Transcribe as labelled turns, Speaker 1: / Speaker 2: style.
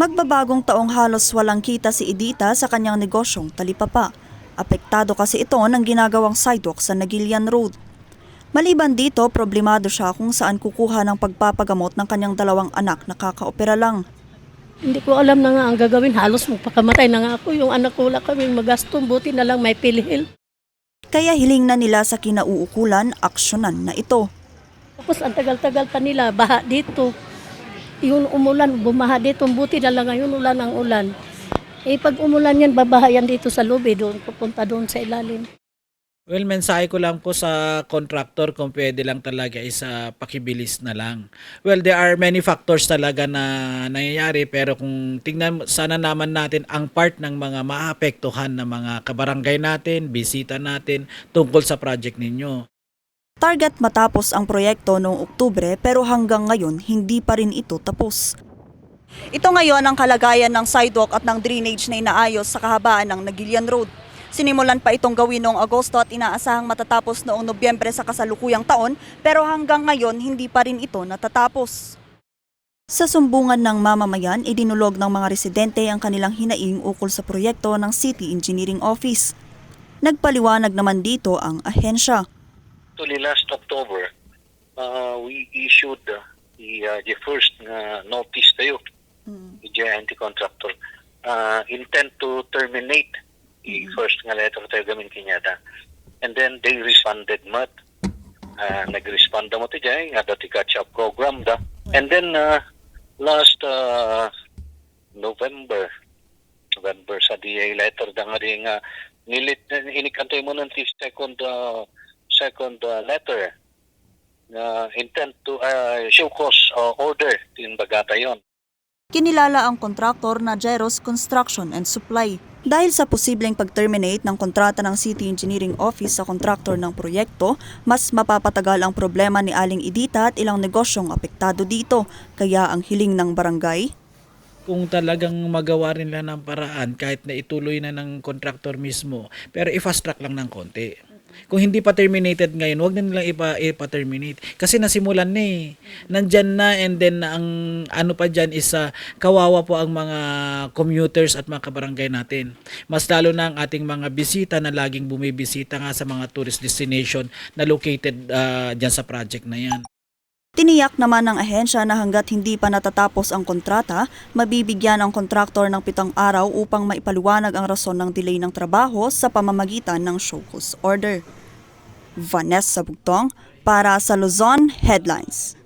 Speaker 1: Magbabagong taong halos walang kita si Edita sa kanyang negosyong talipapa. Apektado kasi ito ng ginagawang sidewalk sa Nagilian Road. Maliban dito, problemado siya kung saan kukuha ng pagpapagamot ng kanyang dalawang anak na kakaopera lang.
Speaker 2: Hindi ko alam na nga ang gagawin. Halos magpakamatay na nga ako. Yung anak ko wala kaming magastong. Buti na lang may pilhil.
Speaker 1: Kaya hiling na nila sa kinauukulan, aksyonan na ito.
Speaker 2: Tapos ang tagal-tagal pa nila, baha dito. Yung umulan, bumaha dito. Buti na lang ngayon, ulan ang ulan. Eh pag umulan yan, babaha yan dito sa lobby. Doon, pupunta doon sa ilalim.
Speaker 3: Well, mensahe ko lang po sa contractor kung pwede lang talaga isa pakibilis na lang. Well, there are many factors talaga na nangyayari pero kung tingnan sana naman natin ang part ng mga maapektuhan ng mga kabarangay natin, bisita natin tungkol sa project ninyo.
Speaker 1: Target matapos ang proyekto noong Oktubre pero hanggang ngayon hindi pa rin ito tapos. Ito ngayon ang kalagayan ng sidewalk at ng drainage na inaayos sa kahabaan ng Nagilian Road. Sinimulan pa itong gawin noong Agosto at inaasahang matatapos noong Nobyembre sa kasalukuyang taon pero hanggang ngayon hindi pa rin ito natatapos. Sa sumbungan ng mamamayan, idinulog ng mga residente ang kanilang hinaing ukol sa proyekto ng City Engineering Office. Nagpaliwanag naman dito ang ahensya.
Speaker 4: Actually, last October, uh, we issued uh, the, uh, the first uh, notice tayo, the JNT contractor, uh, intent to terminate the first nga letter tayo gamin kinyada. And then they responded mat. Uh, nag-respond mo tayo dyan, nga dati catch-up program da. And then uh, last uh, November, November sa DA letter da nga rin nga nilit inikantay mo ng second uh, second uh, letter na intent to uh, show cause uh, order tin bagata yon.
Speaker 1: Kinilala ang kontraktor na Jeros Construction and Supply dahil sa posibleng pag-terminate ng kontrata ng City Engineering Office sa kontraktor ng proyekto, mas mapapatagal ang problema ni Aling Idita at ilang negosyong apektado dito. Kaya ang hiling ng barangay,
Speaker 3: Kung talagang magawa rin lang ng paraan kahit na ituloy na ng contractor mismo, pero i-fast track lang ng konti. Kung hindi pa terminated ngayon, wag na nilang ipa, ipa-terminate. Kasi nasimulan na eh. Nandyan na and then ang ano pa dyan is ah, kawawa po ang mga commuters at mga kabarangay natin. Mas lalo na ang ating mga bisita na laging bumibisita nga sa mga tourist destination na located ah, dyan sa project na yan.
Speaker 1: Tiniyak naman ng ahensya na hanggat hindi pa natatapos ang kontrata, mabibigyan ang kontraktor ng pitong araw upang maipaliwanag ang rason ng delay ng trabaho sa pamamagitan ng show cause order. Vanessa Bugtong para sa Luzon Headlines.